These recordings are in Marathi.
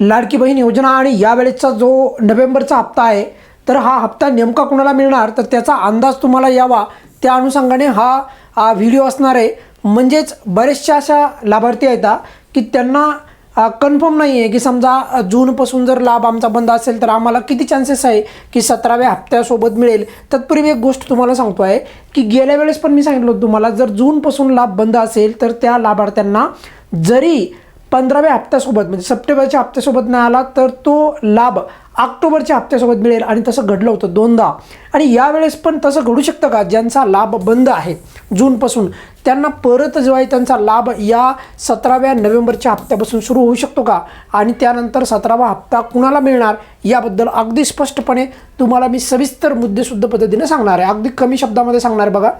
लाडकी बहीण योजना आणि यावेळेचा जो नोव्हेंबरचा हप्ता आहे तर हा हप्ता नेमका कुणाला मिळणार? तर त्याचा अंदाज तुम्हाला यावा. त्या अनुषंगाने हा व्हिडिओ असणार आहे. म्हणजेच बरेचशा अशा लाभार्थी आहेत की त्यांना कन्फर्म नाही आहे की समजा जूनपासून जर लाभ आमचा बंद असेल तर आम्हाला किती चान्सेस आहे की सतराव्या हप्त्यासोबत मिळेल? तत्पूर्वी एक गोष्ट तुम्हाला सांगतो आहे की गेल्या वेळेस पण मी सांगितलं होतं तुम्हाला जर जूनपासून लाभ बंद असेल तर त्या लाभार्थ्यांना जरी पंधराव्या हप्त्यासोबत म्हणजे सप्टेंबरच्या हप्त्यासोबत नाही आला तर तो लाभ ऑक्टोबरच्या हप्त्यासोबत मिळेल आणि तसं घडलं होतं दोनदा. आणि यावेळेस पण तसं घडू शकतं का? ज्यांचा लाभ बंद आहे जूनपासून त्यांना परत जेव्हा त्यांचा लाभ या सतराव्या नोव्हेंबरच्या हप्त्यापासून सुरू होऊ शकतो का? आणि त्यानंतर सतरावा हप्ता कुणाला मिळणार? याबद्दल अगदी स्पष्टपणे तुम्हाला मी सविस्तर मुद्देसुद्ध पद्धतीने सांगणार आहे. अगदी कमी शब्दामध्ये सांगणार आहे बघा.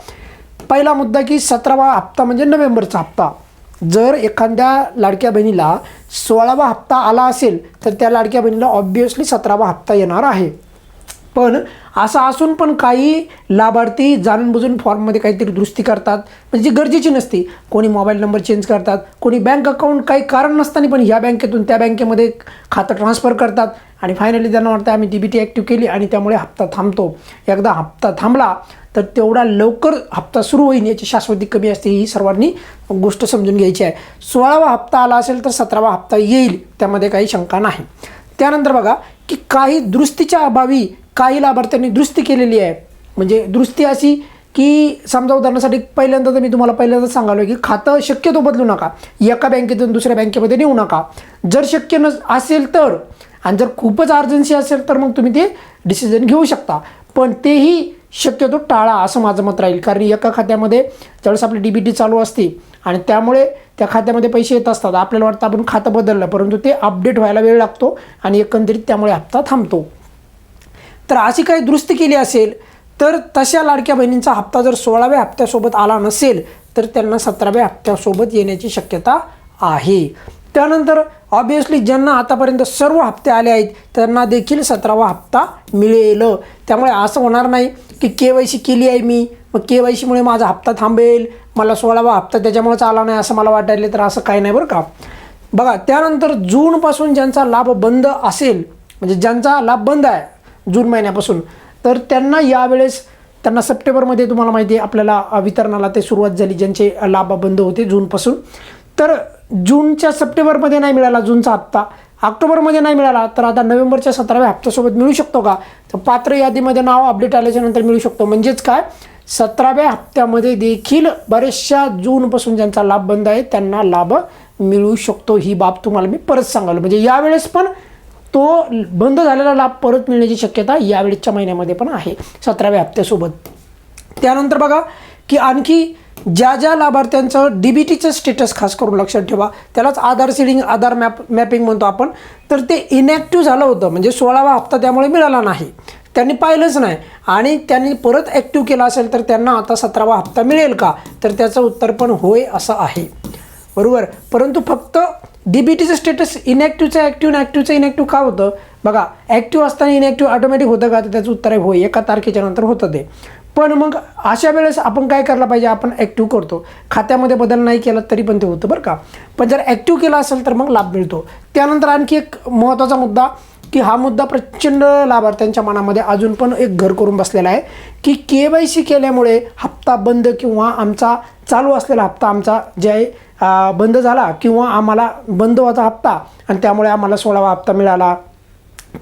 पहिला मुद्दा की सतरावा हप्ता म्हणजे नोव्हेंबरचा हप्ता. जर एखाद्या लाडक्या बहिणीला सोळावा हप्ता आला असेल तर त्या लाडक्या बहिणीला ऑब्वियसली सतरावा हप्ता येणार आहे. पण असं असून पण काही लाभार्थी जाणूनबुजून फॉर्ममध्ये काहीतरी दुरुस्ती करतात. म्हणजे जी गरजेची नसती. कोणी मोबाईल नंबर चेंज करतात. कोणी बँक अकाउंट काही कारण नसताना पण ह्या बँकेतून त्या बँकेमध्ये खातं ट्रान्सफर करतात. आणि फायनली त्यांना वाटतं आम्ही डी बी टी ॲक्टिव्ह केली आणि त्यामुळे हप्ता थांबतो. एकदा हप्ता थांबला तर तेवढा लवकर हप्ता सुरू होईल याची शाश्वती कमी असते ही सर्वांनी गोष्ट समजून घ्यायची आहे. सोळावा हप्ता आला असेल तर सतरावा हप्ता येईल. त्यामध्ये काही शंका नाही. त्यानंतर बघा की काही दुरुस्तीच्या अभावी काही लाभार्थ्यांनी दुरुस्ती केलेली आहे. म्हणजे दुरुस्ती अशी की समजा उदाहरणासाठी पहिल्यांदा तर मी तुम्हाला पहिल्यांदा सांगालो की खातं शक्यतो बदलू नका. एका बँकेतून दुसऱ्या बँकेमध्ये नेऊ नका. जर शक्य नस असेल तर आणि जर खूपच अर्जन्सी असेल तर मग तुम्ही ते डिसिजन घेऊ शकता. पण तेही शक्यतो टाळा असं माझं मत राहील. कारण एका खात्यामध्ये ज्यावेळेस आपली डी बी टी चालू असते आणि त्यामुळे त्या खात्यामध्ये पैसे येत असतात. आपल्याला वाटतं आपण खातं बदललं परंतु ते अपडेट व्हायला वेळ लागतो आणि एकंदरीत त्यामुळे हप्ता थांबतो. तर अशी काही दुरुस्ती केली असेल तर तशा लाडक्या बहिणींचा हप्ता जर सोळाव्या हप्त्यासोबत आला नसेल तर त्यांना सतराव्या हप्त्यासोबत येण्याची शक्यता आहे. त्यानंतर ऑब्वियसली ज्यांना आतापर्यंत सर्व हप्ते आले आहेत त्यांना देखील सतरावा हप्ता मिळेल. त्यामुळे असं होणार नाही की के वाय सी केली आहे मी मग के वाय सीमुळे माझा हप्ता थांबेल मला सोळावा हप्ता त्याच्यामुळेच आला नाही असं मला वाटायले तर असं काही नाही बरं का. बघा त्यानंतर जूनपासून ज्यांचा लाभ बंद असेल म्हणजे ज्यांचा लाभ बंद आहे जून महिन्यापासून तर त्यांना यावेळेस त्यांना सप्टेंबरमध्ये तुम्हाला माहिती आहे आपल्याला वितरणाला ते सुरुवात झाली ज्यांचे लाभ बंद होते जूनपासून. तर जूनच्या सप्टेंबरमध्ये नाही मिळाला जूनचा हप्ता ऑक्टोबरमध्ये नाही मिळाला तर आता नोव्हेंबरच्या सतराव्या हप्त्यासोबत मिळू शकतो का? तर पात्र यादीमध्ये नाव अपडेट आल्याच्यानंतर मिळू शकतो. म्हणजेच काय? सतराव्या हप्त्यामध्ये देखील बऱ्याचशा जूनपासून ज्यांचा लाभ बंद आहे त्यांना लाभ मिळू शकतो. ही बाब तुम्हाला मी परत सांगाल. म्हणजे यावेळेस पण तो बंद झालेला लाभ परत मिळण्याची शक्यता यावेळेसच्या महिन्यामध्ये पण आहे सतराव्या हप्त्यासोबत. त्यानंतर बघा की आणखी ज्या ज्या लाभार्थ्यांचं डी बी टीचं स्टेटस खास करून लक्षात ठेवा त्यालाच Aadhaar seeding Aadhaar map mapping म्हणतो आपण. तर ते इनॅक्टिव्ह झालं होतं म्हणजे सोळावा हप्ता त्यामुळे मिळाला नाही. त्यांनी पाहिलंच नाही. आणि त्यांनी परत ॲक्टिव्ह केला असेल तर त्यांना आता सतरावा हप्ता मिळेल का? तर त्याचं उत्तर पण होय असं आहे. बरोबर? परंतु फक्त डी बी टीचं स्टेटस इनॅक्टिव्हचं ॲक्टिव्ह ॲक्टिव्हचं इनॅक्टिव्ह का होतं? बघा ॲक्टिव्ह असताना इनॅक्टिव्ह ऑटोमॅटिक होतं का? तर त्याचं उत्तर आहे होय. एका तारखेच्या नंतर होतं ते. पण मग अशा वेळेस आपण काय करायला पाहिजे? आपण ॲक्टिव्ह करतो. खात्यामध्ये बदल नाही केला तरी पण ते होतं बरं का. पण जर ॲक्टिव्ह केला असेल तर मग लाभ मिळतो. त्यानंतर आणखी एक महत्त्वाचा मुद्दा की हा मुद्दा प्रचंड लाभार्थ्यांच्या मनामध्ये अजून पण एक घर करून बसलेला आहे की के वाय सी केल्यामुळे हप्ता बंद किंवा आमचा चालू असलेला हप्ता आमचा जे आहे बंद झाला किंवा आम्हाला बंद होता हप्ता आणि त्यामुळे आम्हाला सोळावा हप्ता मिळाला.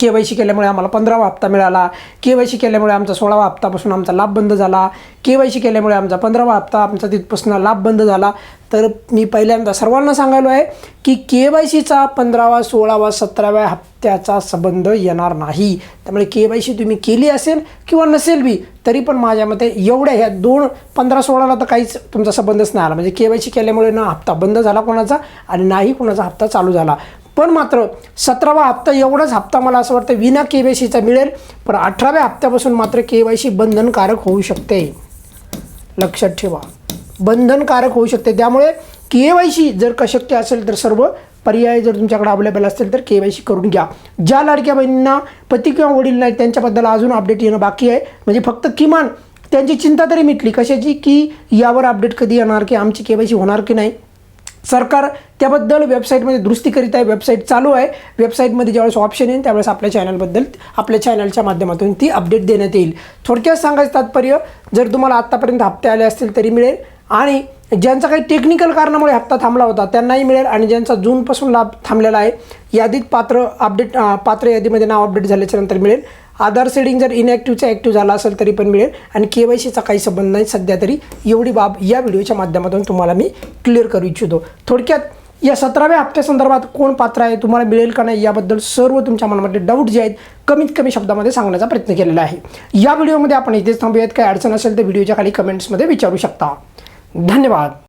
के वाय सी केल्यामुळे आम्हाला पंधरावा हप्ता मिळाला. के वाय सी केल्यामुळे आमचा सोळावा हप्तापासून आमचा लाभ बंद झाला. के वाय सी केल्यामुळे आमचा पंधरावा हप्ता आमचा तिथपासून लाभ बंद झाला. तर मी पहिल्यांदा सर्वांना सांगायलो आहे की के वाय सीचा पंधरावा सोळावा सतराव्या हप्त्याचा संबंध येणार नाही. त्यामुळे के वाय सी तुम्ही केली असेल किंवा नसेल बी तरी पण माझ्या मते एवढ्या ह्या दोन पंधरा सोळाला तर काहीच तुमचा संबंधच नाही आला. म्हणजे के वाय सी केल्यामुळे ना हप्ता बंद झाला कोणाचा आणि नाही कोणाचा हप्ता चालू झाला. पण मात्र सतरावा हप्ता एवढाच हप्ता मला असं वाटतं विना के वाय सीचा मिळेल पण अठराव्या हप्त्यापासून मात्र के वाय सी बंधनकारक होऊ शकते. लक्षात ठेवा. बंधनकारक होऊ शकते. त्यामुळे के वाय सी जर का शक्य असेल तर सर्व पर्याय जर तुमच्याकडे अवेलेबल असतील तर के वाय सी करून घ्या. ज्या लाडक्या बहिणींना पती किंवा वडील नाही त्यांच्याबद्दल अजून अपडेट येणं बाकी आहे. म्हणजे फक्त किमान त्यांची चिंता तरी मिटली. कशाची? की यावर अपडेट कधी येणार? की आमची के वाय सी होणार की नाही? सरकार त्याबद्दल वेबसाईटमध्ये दुरुस्ती करीत आहे वेबसाईट चालू आहे. वेबसाईटमध्ये ज्यावेळेस ऑप्शन येईल त्यावेळेस आपल्या चॅनलबद्दल आपल्या चॅनलच्या माध्यमातून ती अपडेट देण्यात येईल. थोडक्यात सांगायचं तात्पर्य जर तुम्हाला आत्तापर्यंत हप्ते आले असतील तरी मिळेल. आणि ज्यांचा काही टेक्निकल कारणामुळे हप्ता थांबला होता त्यांनाही मिळेल आणि ज्यांचा जूनपासून लाभ थांबलेला आहे यादीत पात्र अपडेट पात्र यादीमध्ये नाव अपडेट झाल्याच्यानंतर मिळेल. आधार सेडिंग जर इनॅक्टिव्हचा ॲक्टिव्ह झाला असेल तरी पण मिळेल आणि के वाय सीचा काही संबंध नाही सध्या तरी. एवढी बाब या व्हिडिओच्या माध्यमातून तुम्हाला मी क्लिअर करू इच्छितो. थोडक्यात या सतराव्या हप्त्यासंदर्भात कोण पात्र आहे तुम्हाला मिळेल का नाही याबद्दल सर्व तुमच्या मनामध्ये डाऊट जे आहेत कमीत कमी शब्दामध्ये सांगण्याचा प्रयत्न केलेला आहे. या व्हिडिओमध्ये आपण इथेच थांबूयात. काही अडचण असेल तर व्हिडिओच्या खाली कमेंट्समध्ये विचारू शकता. धन्यवाद.